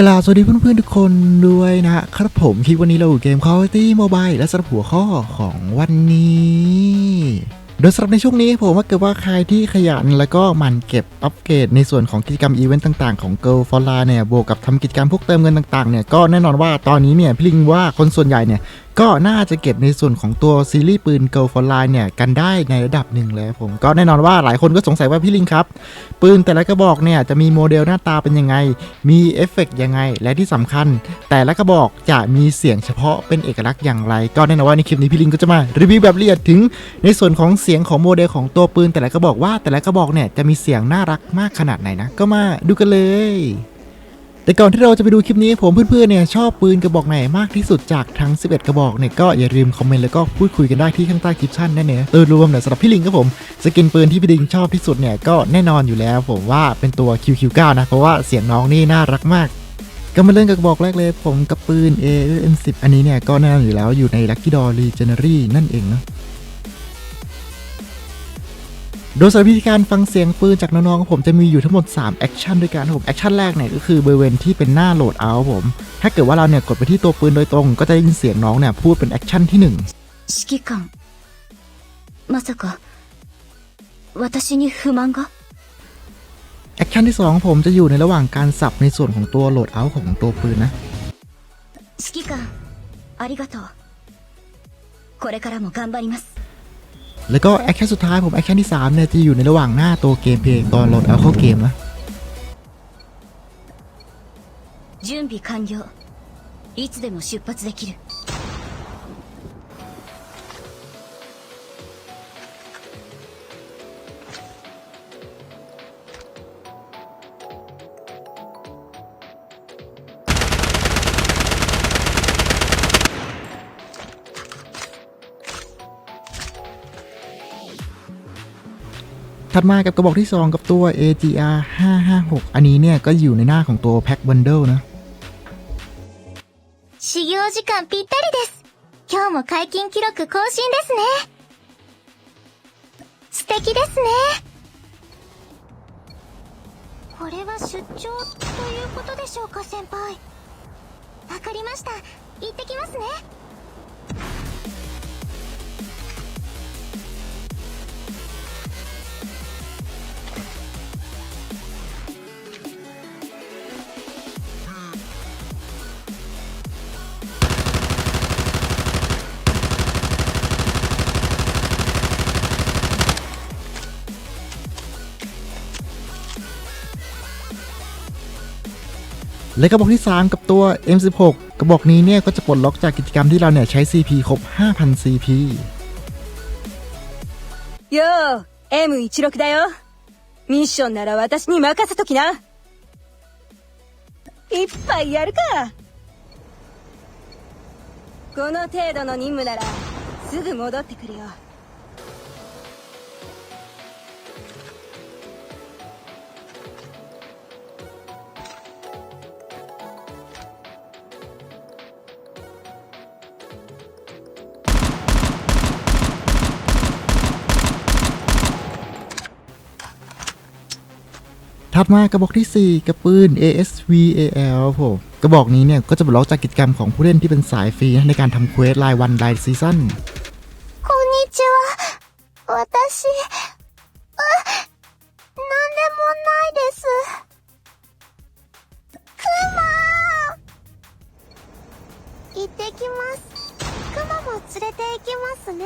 กล่าวสวัสดีเพื่อนๆทุกคนด้วยนะครับผมคลิปวันนี้เราอยู่เกม Call of Duty Mobile และสำหรับหัวข้อของวันนี้ โดยสำหรับในช่วงนี้ผมว่าเกิดว่าใครที่ขยันแล้วก็มันเก็บอัปเกรดในส่วนของกิจกรรมอีเวนต์ต่างๆของ Girl for l a เนี่ยบวกกับทำกิจกรรมพวกเติมเงินต่างๆเนี่ยก็แน่นอนว่าตอนนี้เนี่ยพี่ลิงว่าคนส่วนใหญ่เนี่ย ก็น่าจะเก็บในส่วนของตัวซีรีส์ปืน Girl for l a เนี่ยกันได้ในระดับหนึ่งแล้วผมก็แน่นอนว่าหลายคนก็สงสัยว่าพี่ลิงครับ ปืนแต่ละกระบอกเนี่ยจะมีโมเดลหน้าตาเป็นยังไง มีเอฟเฟกต์ยังไง และที่สำคัญ แต่ละกระบอกจะมีเสียงเฉพาะเป็นเอกลักษณ์อย่างไร ก็แน่นอนว่าในคลิปนี้พี่ลิงก็จะมารีวิวแบบละเอียดถึงในส่วนของเสียงของโมเดลของตัวปืนแต่ละกระบอกว่าแต่ละกระบอกเนี่ยจะมีเสียงน่ารักมากขนาดไหนนะก็มาดูกันเลย แต่ก่อนที่เราจะไปดูคลิปนี้ผมเพื่อนๆเนี่ยชอบปืนกระบอกไหนมากที่สุดจากทั้ง 11 กระบอกเนี่ยก็อย่าลืมคอมเมนต์แล้วก็พูดคุยกันได้ที่ข้างใต้คลิปชั่นแน่เนอะโดยรวมเนี่ยสำหรับพี่ลิงครับผมสกินปืนที่พี่ลิงชอบที่สุดเนี่ยก็แน่นอนอยู่แล้ว ผมว่าเป็นตัว QQ9 นะเพราะว่าเสียงน้องนี่น่ารักมากก็มาเริ่มกับกระบอกแรกเลยผมกับปืน AM10 อันนี้เนี่ยก็แน่นอนอยู่แล้วอยู่ใน Lucky Door Legendary นั่นเองเนาะ โดยสำหรับวิธีการฟังเสียงปืนจากน้องๆของผมจะมีอยู่ทั้งหมด 3 แอคชั่นด้วยกันครับผม แอคชั่นแรกเนี่ยก็คือบริเวณที่เป็นหน้าโหลดเอาท์ผม ถ้าเกิดว่าเราเนี่ยกดไปที่ตัวปืนโดยตรง ก็จะได้ยินเสียงน้องเนี่ยพูดเป็นแอคชั่นที่ 1 指揮官まさか私に不満が แอคชั่นที่ 2 ผมจะอยู่ในระหว่างการสับในส่วนของตัวโหลดเอาท์ของตัวปืนนะ 指揮官ありがとうこれからも頑張ります แล้วก็แอคชั่นสุดท้ายผมแอคชั่นที่3เนี่ยจะอยู่ในระหว่างหน้าตัวเกมเพลงตอนโหลดเอาท์เข้าเกมนะ 準備完了いつでも出発できる ถัดมากับกระบอกที่ 2 กับตัว AGR 556 อันนี้เนี่ยก็อยู่ในหน้าของตัวแพ็คบันเดิลนะ 始業時間ぴったりです今日も解禁記録更新ですね素敵ですねこれは出張ということでしょうか先輩わかりました行ってきますね และกระบอกที่ 3 กับตัว M16 กระบอกนี้เนี่ยก็จะปลดล็อกจากกิจกรรมที่เราเนี่ยใช้ CP ครบ 5,000 CP よう M16 だよミッションなら私に任せときないっぱいやるかこの程度の任務ならすぐ戻ってくるよ ถัดมากระบอกที่ 4 กับปืน ASVAL ผมกระบอกนี้เนี่ยก็จะปลดล็อกจากกิจกรรมของผู้เล่นที่เป็นสายฟรีนะในการทำเควสรายวันรายซีซั่น こんにちは。私、あ、なんでもないです。クマ行ってきます。クマも連れて行きますね。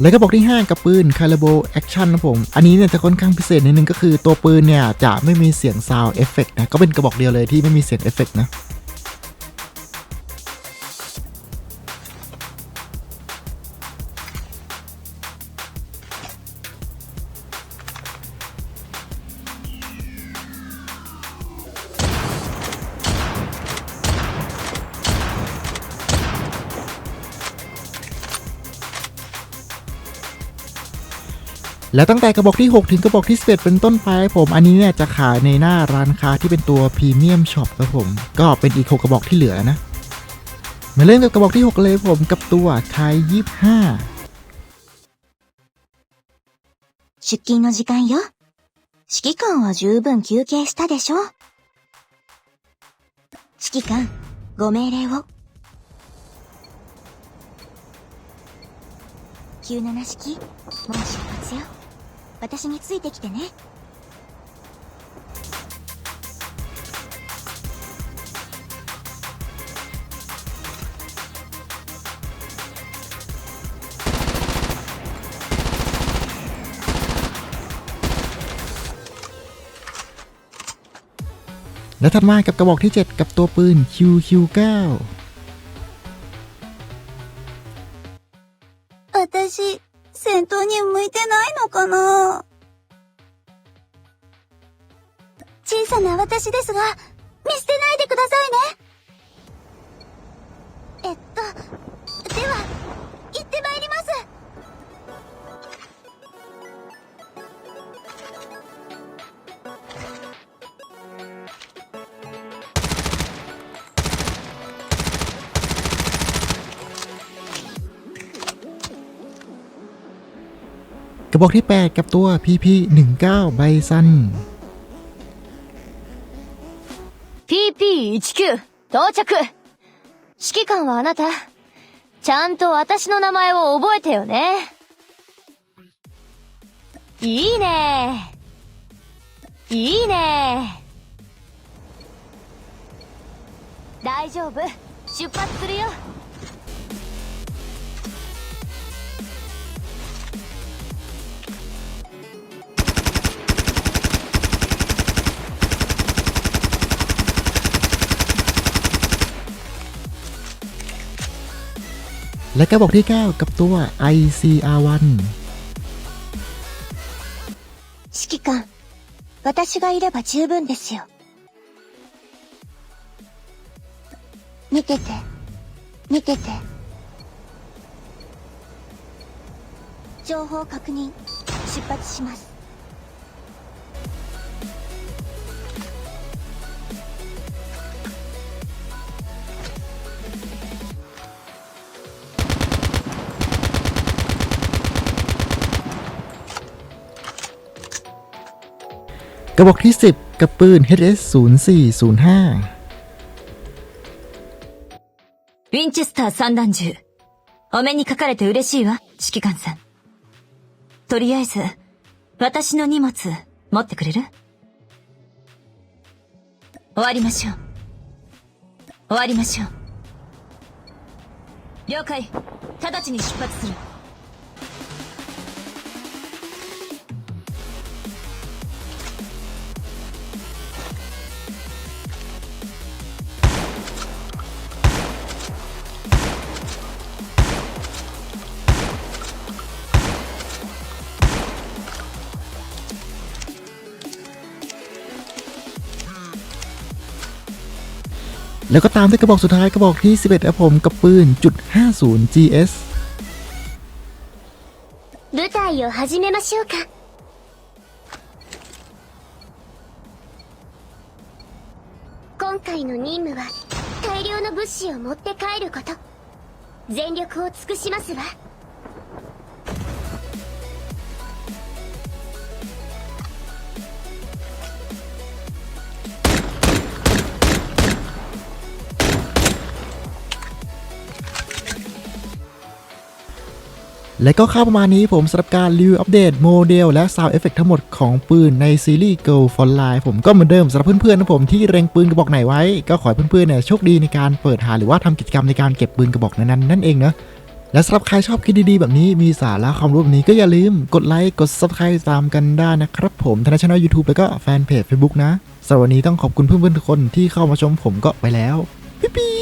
แล้วก็บอกที่ 5 กับปืน c a l i b o Action นะผม อันนี้เนี่ยจะค่อนข้างพิเศษนิดนึงก็คือตัวปืนเนี่ยจะไม่มีเสียงซาวเอฟเฟกนะ ก็เป็นกระบอกเดียวเลยที่ไม่มีเสียงเอฟเฟกนะ แล้วตั้งแต่กระบอกที่ 6 ถึงกระบอกที่ 11 เป็นต้นไปครับผม อันนี้เนี่ยจะขายในหน้าร้านค้าที่เป็นตัวพรีเมียมช็อปครับผม ก็เป็นอีก 6 กระบอกที่เหลือนะ มาเริ่มกับกระบอกที่ 6 เลยครับผมกับตัวไทย25 出勤の時間よ。指揮官は十分休憩したでしょ指揮官、ご命令を。97式、もう出発よ。 私についてきてね。และถัดมากับกระบอกที่ 7 กับตัวปืน QQ9 かな小さな私ですが、見捨てないでくださいね。 บอกที่ 8 กับตัว PP19 ไบซัน PP19 到着指揮官はあなたちゃんと私の名前を覚えてよねいいねいいね大丈夫出発するよ และกระบอกที่ 9 กับตัว ICR1 指揮官、私がいれば十分ですよ。見てて、見てて。情報確認、出発します。 กระบอกที่ 10 กับปืน HS0405 ウィンチェスター散弾銃お目にかかれて嬉しいわ指揮官さんとりあえず私の荷物持ってくれる終わりましょう終わりましょう了解直ちに出発する แล้วก็ตามด้วยกระบอกสุดท้ายกระบอกที่ 11ครับผมกับปืนจุด50 GS 舞台を始めましょうか。今回の任務は大量の物資を持って帰ること。全力を尽くしますわ。 และก็ข้าประมาณนี้ผมสำหรับการรีวิวอัปเดตโมเดลและ Sound Effect ทั้งหมดของปืนในซีรีส์ Go for Life ผมก็เหมือนเดิมสำหรับเพื่อนๆนะผมที่เล็งปืนกระบอกไหนไว้ ก็ขอให้เพื่อนๆเนี่ยโชคดีในการเปิดหาหรือว่าทำกิจกรรมในการเก็บปืนกระบอกนั้นๆนั่นเองนะและสำหรับใครชอบคลิปดีๆ แบบนี้มีสาระความรู้แบบนี้ก็อย่าลืมกดไลค์กด Subscribe ตามกันได้นะครับผมทางช่อง YouTube แล้วก็แฟนเพจ Facebook นะสำหรับวันนี้ต้องขอบคุณเพื่อนๆทุกคนที่เข้ามาชมผมก็ไปแล้วปิ๊บ